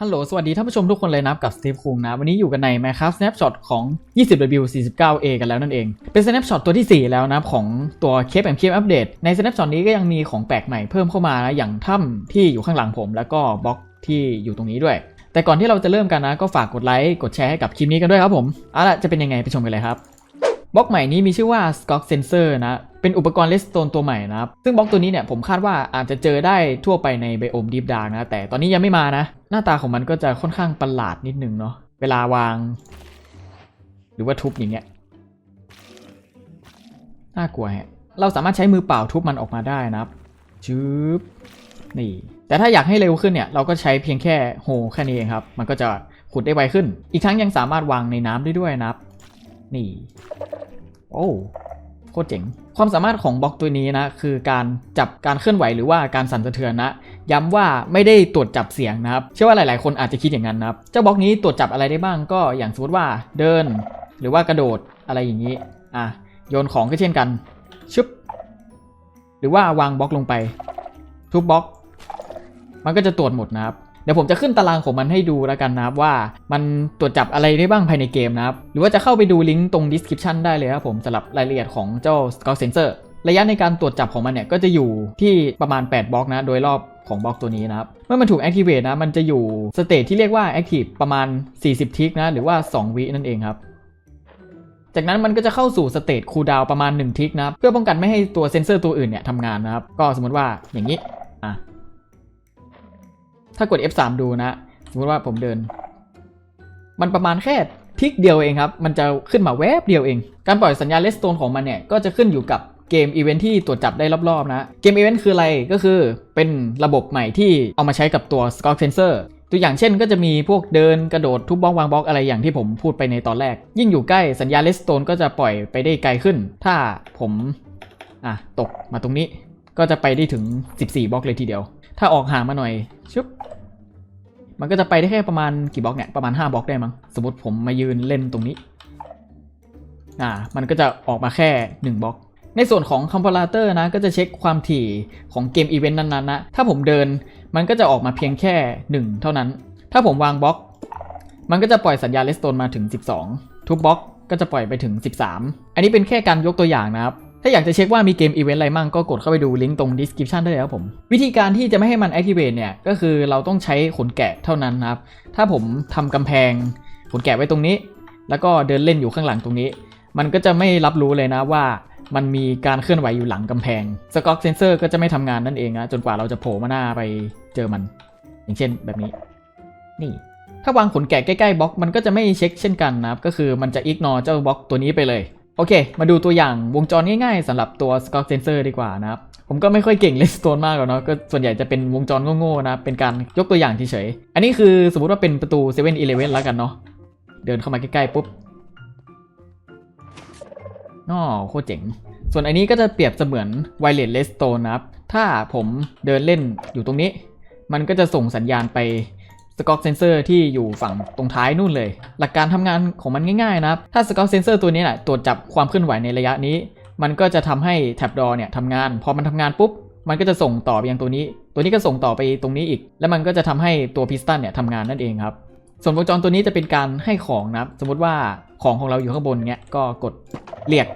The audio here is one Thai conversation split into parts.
ฮัลโหล สวัสดีท่านผู้ชมทุกคนเลยนะครับกับสตีฟคุงนะ วันนี้อยู่กันใน Minecraft Snapshot ของ 20W49A กันแล้วนั่นเอง เป็น Snapshot ตัวที่ 4 แล้วนะของตัว Cape and Cape Update ใน Snapshot นี้ก็ยังมีของแปลกใหม่เพิ่มเข้ามานะอย่างถ้ำที่อยู่ข้างหลังผม แล้วก็บล็อกที่อยู่ตรงนี้ด้วย แต่ก่อนที่เราจะเริ่มกันนะ ก็ฝากกดไลค์กดแชร์ให้กับคลิปนี้กันด้วยครับผมเอาล่ะจะเป็นยังไงไปชมกันเลยครับบล็อกใหม่นี้มีชื่อว่า Skog Sensor นะ เป็นอุปกรณ์เลสโตนตัวใหม่นะครับ ซึ่งบล็อกตัวนี้เนี่ยผมคาดว่าอาจจะเจอได้ทั่วไปในไบโอมดีฟดาร์นะ แต่ตอนนี้ยังไม่มานะ หน้าตาของมันก็จะค่อนข้างประหลาดนิดนึงเนาะ เวลาวาง หรือว่าทุบอย่างเงี้ย น่ากลัวฮะ เราสามารถใช้มือเปล่าทุบมันออกมาได้นะครับชืบนี่ แต่ถ้าอยากให้เร็วขึ้นเนี่ย เราก็ใช้เพียงแค่โฮแค่นี้เองครับ มันก็จะขุดได้ไวขึ้น อีกทั้งยังสามารถวางในน้ำได้ด้วยนะครับ นี่ โอ้ คตรเจ๋ง ความสามารถของบล็อกตัวนี้นะ คือการจับการเคลื่อนไหวหรือว่าการสั่นสะเทือนนะ ย้ำว่าไม่ได้ตรวจจับเสียงนะครับ เชื่อว่าหลาย ๆ คนอาจจะคิดอย่างนั้นนะครับ เจ้าบล็อกนี้ตรวจจับอะไรได้บ้างก็อย่างสมมติว่าเดิน หรือว่ากระโดดอะไรอย่างนี้ อะโยนของก็เช่นกัน ชึบ หรือว่าวางบล็อกลงไป ทุบบล็อก มันก็จะตรวจหมดนะครับ เดี๋ยวผมจะขึ้นตารางของมันให้ดูแล้วกันนะครับว่ามันตรวจจับอะไรได้บ้างภายในเกมนะครับ หรือว่าจะเข้าไปดูลิงก์ตรง description ได้เลยครับผมสำหรับรายละเอียดของเจ้า Scout Sensor ระยะในการตรวจจับของมันเนี่ยก็จะอยู่ที่ประมาณ 8 บล็อกนะ โดยรอบของบล็อกตัวนี้นะครับ เมื่อมันถูก activate นะ มันจะอยู่สเตจที่เรียกว่า active ประมาณ 40 ทิกนะ หรือว่า 2 วินั่นเองครับ จากนั้นมันก็จะเข้าสู่สเตจคูลดาวประมาณ 1 ทิกนะ เพื่อป้องกันไม่ให้ตัวเซนเซอร์ตัวอื่นเนี่ยทำงานนะครับ ก็สมมติว่าอย่างนี้ ถ้ากด F3 ดูนะ สมมติว่าผมเดิน มันประมาณแค่ทิกเดียวเองครับ มันจะขึ้นมาแวบเดียวเอง การปล่อยสัญญาณเลสโตนของมันเนี่ย ก็จะขึ้นอยู่กับเกมอีเวนท์ที่ตรวจจับได้รอบๆนะ เกมอีเวนท์คืออะไร ก็คือเป็นระบบใหม่ที่เอามาใช้กับตัว Scout Sensor ตัวอย่างเช่นก็จะมีพวกเดินกระโดดทุบบล็อกวางบล็อกอะไรอย่างที่ผมพูดไปในตอนแรก ยิ่งอยู่ใกล้สัญญาเลสโตนก็จะปล่อยไปได้ไกลขึ้น ถ้าผมอะตกมาตรงนี้ก็จะไปได้ถึง 14บล็อกเลยทีเดียว ถ้าออกห่างมาหน่อยชุบมันก็จะไปได้แค่ประมาณกี่บล็อกเนี่ยประมาณ 5บล็อกได้มั้งสมมติผมมายืนเล่นตรงนี้อ่ามันก็จะออกมาแค่ 1บล็อก ในส่วนของคอมพล a เตอร์นะก็จะเช็คความถี่ของเกมอีเวนต์นั้นๆนะถ้าผมเดินมันก็จะออกมาเพียงแค่ 1 เท่านั้น ถ้าผมวางบล็อก มันก็จะปล่อยสัญญาณเลสโตนมาถึง 12 ทุกบล็อกก็จะปล่อยไปถึง 13 อันนี้เป็นแค่การยกตัวอย่างนะครับ ถ้าอยากจะเช็คว่ามีเกมอีเวนต์อะไรมั่งก็กดเข้าไปดูลิงก์ตรง description ได้เลยครับผม วิธีการที่จะไม่ให้มัน activate เนี่ย ก็คือเราต้องใช้ขนแกะเท่านั้นนะครับ ถ้าผมทำกำแพงขนแกะไว้ตรงนี้ แล้วก็เดินเล่นอยู่ข้างหลังตรงนี้ มันก็จะไม่รับรู้เลยนะว่ามันมีการเคลื่อนไหวอยู่หลังกำแพงสก o อกเซนเซอร์ก็จะไม่ทำงานนั่นเองนะจนกว่าเราจะโผล่มาหน้าไปเจอมัน อย่างเช่นแบบนี้ นี่ ถ้าวางขนแกะใกล้ๆบล็อกมันก็จะไม่เช็คเช่นกันนะครับ ก็คือมันจะ ignore เจ้าบล็อกตัวนี้ไปเลย โอเค มาดูตัวอย่างวงจรง่ายๆสำหรับตัว Scout Sensor ดีกว่านะครับ ผมก็ไม่ค่อยเก่งเลสโตนมากหรอกเนาะ ก็ส่วนใหญ่จะเป็นวงจรโง่ๆนะ เป็นการยกตัวอย่างเฉยๆ อันนี้คือสมมติว่าเป็นประตู7 e เ e ่ e แล้วกันเนาะ เดินเข้ามาใกล้ๆปุ๊บอ๋อโคตรเจ๋ง ส่วนอันนี้ก็จะเปรียบเสมือน Wireless Redstone นะครับ ถ้าผมเดินเล่นอยู่ตรงนี้ มันก็จะส่งสัญญาณไป สกอกเซนเซอร์ที่อยู่ฝั่งตรงท้ายนู่นเลย หลักการทำงานของมันง่ายๆนะครับ ถ้าสกอกเซนเซอร์ตัวนี้แหละตรวจจับความเคลื่อนไหวในระยะนี้ มันก็จะทำให้แท็บดอเนี่ยทำงาน พอมันทำงานปุ๊บ มันก็จะส่งต่อไปยังตัวนี้ ตัวนี้ก็ส่งต่อไปตรงนี้อีก แล้วมันก็จะทำให้ตัวพิสตันเนี่ยทำงานนั่นเองครับ ส่วนวงจรตัวนี้จะเป็นการให้ของนะครับ สมมุติว่าของของเราอยู่ข้างบนเงี้ย ก็กดเรียก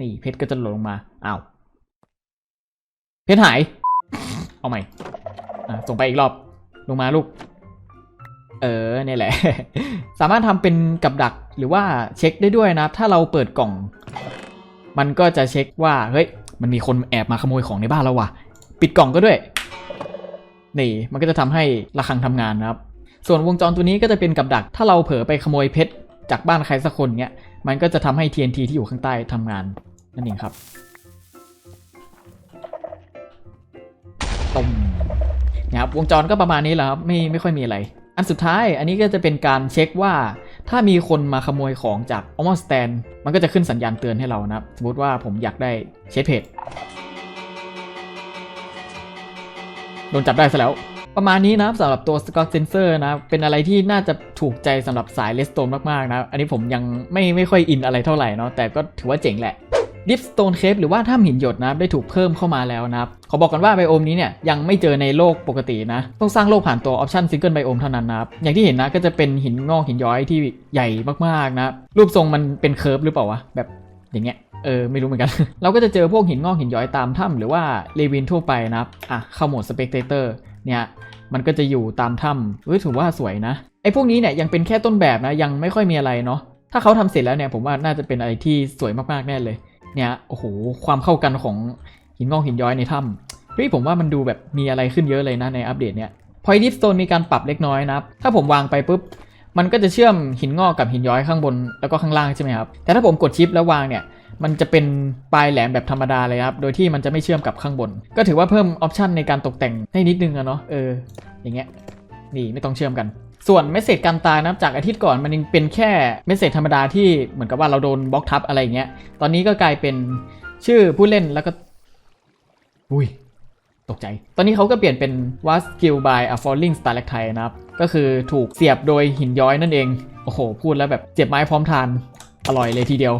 นี่เพชรก็จะหล่นลงมา อ้าว เพชรหาย เอาใหม่ อะส่งไปอีกรอบ ลงมาลูก เออเนี่ยแหละ สามารถทำเป็นกับดักหรือว่าเช็คได้ด้วยนะ ถ้าเราเปิดกล่อง มันก็จะเช็คว่าเฮ้ยมันมีคนแอบมาขโมยของในบ้านเราว่ะ ปิดกล่องก็ด้วย นี่มันก็จะทำให้ระฆังทำงานนะครับ ส่วนวงจรตัวนี้ก็จะเป็นกับดัก ถ้าเราเผลอไปขโมยเพชรจากบ้านใครสักคนเนี้ย มันก็จะทำให้ TNT ที่อยู่ข้างใต้ทำงานนั่นเองครับต้ม นะครับวงจรก็ประมาณนี้แหละครับไม่ไม่ค่อยมีอะไร อันสุดท้ายอันนี้ก็จะเป็นการเช็คว่าถ้ามีคนมาขโมยของจากอ l มอส a ตนมันก็จะขึ้นสัญญาณเตือนให้เรานะครับ สมมติว่าผมอยากได้เชฟเพจโดนจับได้ซะแล้ว ประมาณนี้นะครับสำหรับตัว Scott Sensor นะเป็นอะไรที่น่าจะถูกใจสำหรับสายเลสโตนมากๆนะ อันนี้ผมยังไม่ไม่ค่อยอินอะไรเท่าไหร่เนาะแต่ก็ถือว่าเจ๋งแหละ ดิฟสโตนเคฟหรือว่าถ้ำหินหยดนะครับได้ถูกเพิ่มเข้ามาแล้วนะครับขอบอกกันว่าไบโอมนี้เนี่ยยังไม่เจอในโลกปกตินะ ต้องสร้างโลกผ่านตัวออปชันซิงเกิลไบโอมเท่านั้นนะครับ อย่างที่เห็นนะก็จะเป็นหินงอกหินย้อยที่ใหญ่มากๆนะครับรูปทรงมันเป็นเคิร์ฟหรือเปล่าวะแบบอย่างเงี้ยเออไม่รู้เหมือนกัน เราก็จะเจอพวกหินงอกหินย้อยตามถ้ำหรือว่าเลวินทั่วไปนะครับอะเข้าโหมดสเปกเตอร์เนี่ยมันก็จะอยู่ตามถ้ำเฮ้ยถือว่าสวยนะไอ้พวกนี้เนี่ยยังเป็นแค่ต้นแบบนะยังไม่ค่อยมีอะไรเนาะถ้าเขาทำเสร็จแล้วเนี่ยผมว่าน่าจะเป็นอะไรที่สวยมากๆแน่เลย เนี่ยโอ้โหความเข้ากันของหินงอกหินย้อยในถ้ำเฮ้ยผมว่ามันดูแบบมีอะไรขึ้นเยอะเลยนะในอัปเดตเนี่ยพอยดิฟสโตนมีการปรับเล็กน้อยนะครับถ้าผมวางไปปุ๊บมันก็จะเชื่อมหินงอกกับหินย้อยข้างบนแล้วก็ข้างล่างใช่ไหมครับแต่ถ้าผมกดชิปแล้ววางเนี่ยมันจะเป็นปลายแหลมแบบธรรมดาเลยครับ โดยที่มันจะไม่เชื่อมกับข้างบน ก็ถือว่าเพิ่มออปชันในการตกแต่งให้นิดนึงอะเนาะ เออ อย่างเงี้ย นี่ไม่ต้องเชื่อมกัน ส่วนเมสเซจการตายนะครับจากอาทิตย์ก่อนมันยังเป็นแค่เมสเซจธรรมดาที่เหมือนกับว่าเราโดนบล็อกทับอะไรเงี้ย ตอนนี้ก็กลายเป็นชื่อผู้เล่นแล้วก็ อุ้ย ตกใจ ตอนนี้เขาก็เปลี่ยนเป็น was killed by a falling stalactite นะครับ ก็คือถูกเสียบโดยหินย้อยนั่นเอง โอ้โห พูดแล้วแบบเจ็บไม้พร้อมทาน อร่อยเลยทีเดียว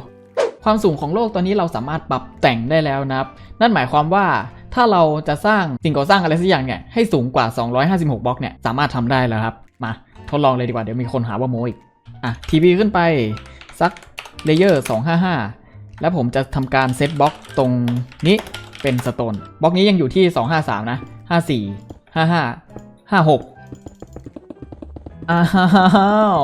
ความสูงของโลกตอนนี้เราสามารถปรับแต่งได้แล้วนะครับ นั่นหมายความว่าถ้าเราจะสร้างสิ่งก่อสร้างอะไรสักอย่างเนี่ยให้สูงกว่า 256 บล็อกเนี่ยสามารถทำได้แล้วครับ ทดลองเลยดีกว่าเดี๋ยวมีคนหาว่าโมอีก อะทีวีขึ้นไปสักเลเยอร์255 แล้วผมจะทำการเซตบล็อกตรงนี้เป็นสโตนบล็อกนี้ยังอยู่ที่ 253 นะ 54 55 56 อ้าว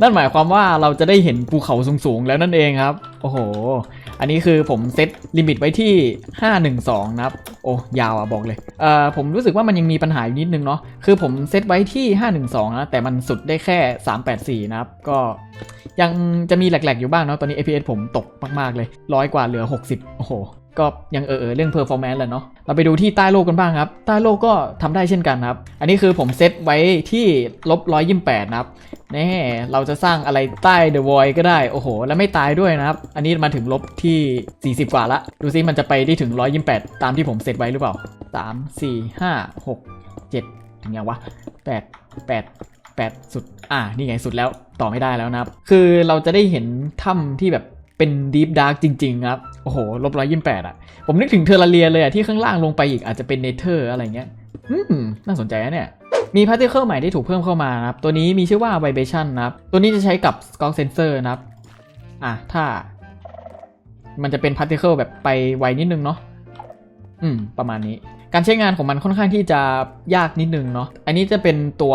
นั่นหมายความว่าเราจะได้เห็นภูเขาสูงๆแล้วนั่นเองครับ โอ้โห อันนี้คือผมเซตลิมิตไว้ที่ 512 นะครับ โอ้ยาวอะบอกเลยเอ่อผมรู้สึกว่ามันยังมีปัญหาอยู่นิดนึงเนาะคือผมเซตไว้ที่ 512 นะ แต่มันสุดได้แค่ 384 นะครับ ก็ยังจะมีแหลกๆอยู่บ้างเนาะตอนนี้ FPS ผมตกมากๆเลยร้อยกว่าเหลือ 60 โอ้โห ก็ยังเออเรื่อง performance แหละเนาะ เราไปดูที่ใต้โลกกันบ้างครับ ใต้โลกก็ทำได้เช่นกันครับ อันนี้คือผมเซตไว้ที่ลบ128นะครับแน่เราจะสร้างอะไรใต้ The Void ก็ได้ โอ้โห แล้วไม่ตายด้วยนะครับ อันนี้มาถึงลบที่ 40 กว่าละ ดูซิมันจะไปได้ถึง 128 ตามที่ผมเซตไว้หรือเปล่า 3 4 5 6 7ถึงยังวะ 8 8 8 สุด อ่า นี่ไงสุดแล้ว ต่อไม่ได้แล้วนะครับ คือเราจะได้เห็นถ้ำที่แบบ เป็น Deep Dark จริง ๆ ครับ โอ้โหลบ128อะ ผมนึกถึงเทอร์ราเรียเลยอะ ที่ข้างล่างลงไปอีกอาจจะเป็นเนเธอร์อะไรเงี้ยอืมน่าสนใจนะเนี่ย มี particle ใหม่ที่ถูกเพิ่มเข้ามานะครับ ตัวนี้มีชื่อว่า vibration นะครับ ตัวนี้จะใช้กับ scout sensor นะครับ อะ ถ้า มันจะเป็น particle แบบไปไวนิดนึงเนาะ อืม ประมาณนี้ การใช้งานของมันค่อนข้างที่จะยากนิดนึงเนาะ อันนี้จะเป็นตัว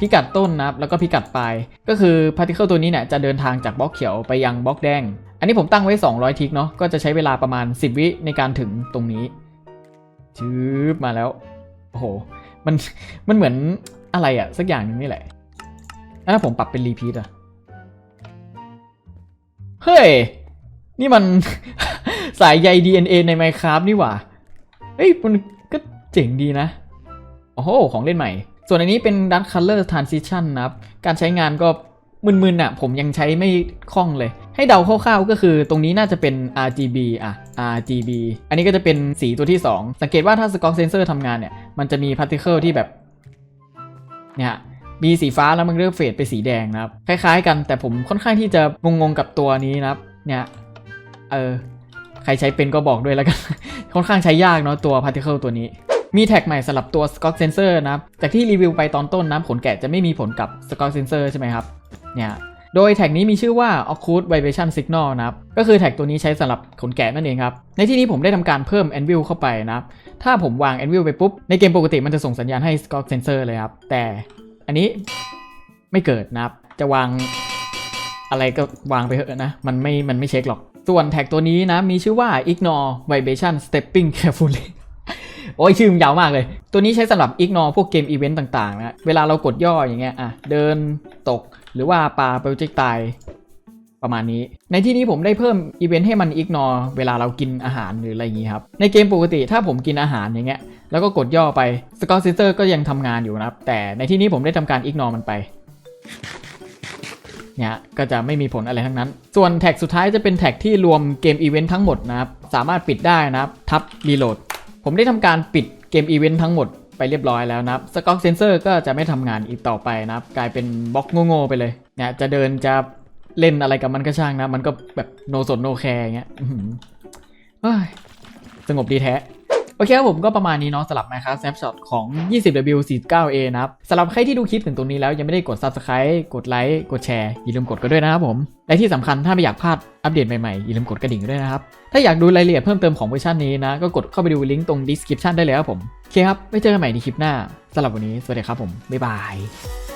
พิกัดต้นนะครับ แล้วก็พิกัดปลาย ก็คือ particle ตัวนี้เนี่ยจะเดินทางจากบล็อกเขียวไปยังบล็อกแดง อันนี้ผมตั้งไว้ 200 ทิกเนาะก็จะใช้เวลาประมาณ 10 วิในการถึงตรงนี้ชืบมาแล้วโอ้โหมันมันเหมือนอะไรอะสักอย่างนึงนี่แหละแล้วถ้าผมปรับเป็นรีพีทอะเฮ้ย นี่มันสายใย DNA ใน Minecraft นี่หว่าเฮ้ย มันก็เจ๋งดีนะ โอ้โห ของเล่นใหม่ ส่วนอันนี้เป็น Dark Color Transition นะครับ การใช้งานก็ มึนๆอะผมยังใช้ไม่คล่องเลย ให้เดาคร่าวๆก็คือตรงนี้น่าจะเป็น RGB อะ RGB อันนี้ก็จะเป็นสีตัวที่ 2 สังเกตว่าถ้า Scout Sensor ทำงานเนี่ย มันจะมี Particle ที่แบบ เนี่ยมีสีฟ้าแล้วมันเริ่มเฟดไปสีแดงนะครับ คล้ายๆกันแต่ผมค่อนข้างที่จะงงๆกับตัวนี้นะครับ เนี่ยเออใครใช้เป็นก็บอกด้วยแล้วกัน ค่อนข้างใช้ยากเนาะตัว particle ตัวนี้มีแท็กใหม่สำหรับตัว Scott Sensor นะครับ จากที่รีวิวไปตอนต้นนะผลแกะจะไม่มีผลกับ Scott Sensor ใช่ไหมครับ เนี่ยโดยแท็กนี้มีชื่อว่า Occult Vibration Signal นะครับ ก็คือแท็กตัวนี้ใช้สำหรับขนแกะนั่นเองครับ ในที่นี้ผมได้ทำการเพิ่ม Anvil เข้าไปนะครับ ถ้าผมวาง Anvil ไปปุ๊บ ในเกมปกติมันจะส่งสัญญาณให้ Scott Sensor เลยครับ แต่อันนี้ไม่เกิดนะครับ จะวางอะไรก็วางไปเถอะนะ มันไม่ มันไม่เช็คหรอก ส่วนแท็กตัวนี้นะ มีชื่อว่า ignore vibration stepping carefully โอ้ยชื่อมันยาวมากเลย ตัวนี้ใช้สำหรับ ignore พวกเกมอีเวนต์ต่างๆนะ เวลาเรากดย่ออย่างเงี้ย อะ เดิน ตก หรือว่าปลาโปรเจกต์ตายประมาณนี้ ในที่นี้ผมได้เพิ่มอีเวนต์ให้มัน ignore เวลาเรากินอาหารหรืออะไรอย่างงี้ครับ ในเกมปกติถ้าผมกินอาหารอย่างเงี้ย แล้วก็กดย่อไป Scout Sensor ก็ยังทำงานอยู่นะครับ แต่ในที่นี้ผมได้ทำการ ignore มันไป เนี่ยก็จะไม่มีผลอะไรทั้งนั้น ส่วนแท็กสุดท้ายจะเป็นแท็กที่รวมเกมอีเวนต์ทั้งหมดนะครับ สามารถปิดได้นะครับ ทับรีโหลด ผมได้ทำการปิดเกมอีเวนต์ทั้งหมด ไปเรียบร้อยแล้วนะครับสก็อตเซนเซอร์ก็จะไม่ทำงานอีกต่อไปนะครับ กลายเป็นบล็อกโง่ๆไปเลยเนี่ยจะเดินจะเล่นอะไรกับมันก็ช่างนะ มันก็แบบโนสนโนแคร์อย่างเงี้ยสงบดีแท้ โอเคครับผมก็ประมาณนี้เนาะสำหรับ Minecraft Snapshot ของ 20W49A นะครับสำหรับใครที่ดูคลิปถึงตรงนี้แล้วยังไม่ได้กด Subscribe กดไลค์กดแชร์อย่าลืมกดกันด้วยนะครับผมและที่สำคัญถ้าไม่อยากพลาดอัปเดตใหม่ๆอย่าลืมกดกระดิ่งด้วยนะครับถ้าอยากดูรายละเอียดเพิ่มเติมของเวอร์ชันนี้นะก็กดเข้าไปดูลิงก์ตรง description ได้เลยครับผมโอเคครับไว้เจอกันใหม่ในคลิปหน้าสำหรับวันนี้สวัสดีครับผมบ๊ายบาย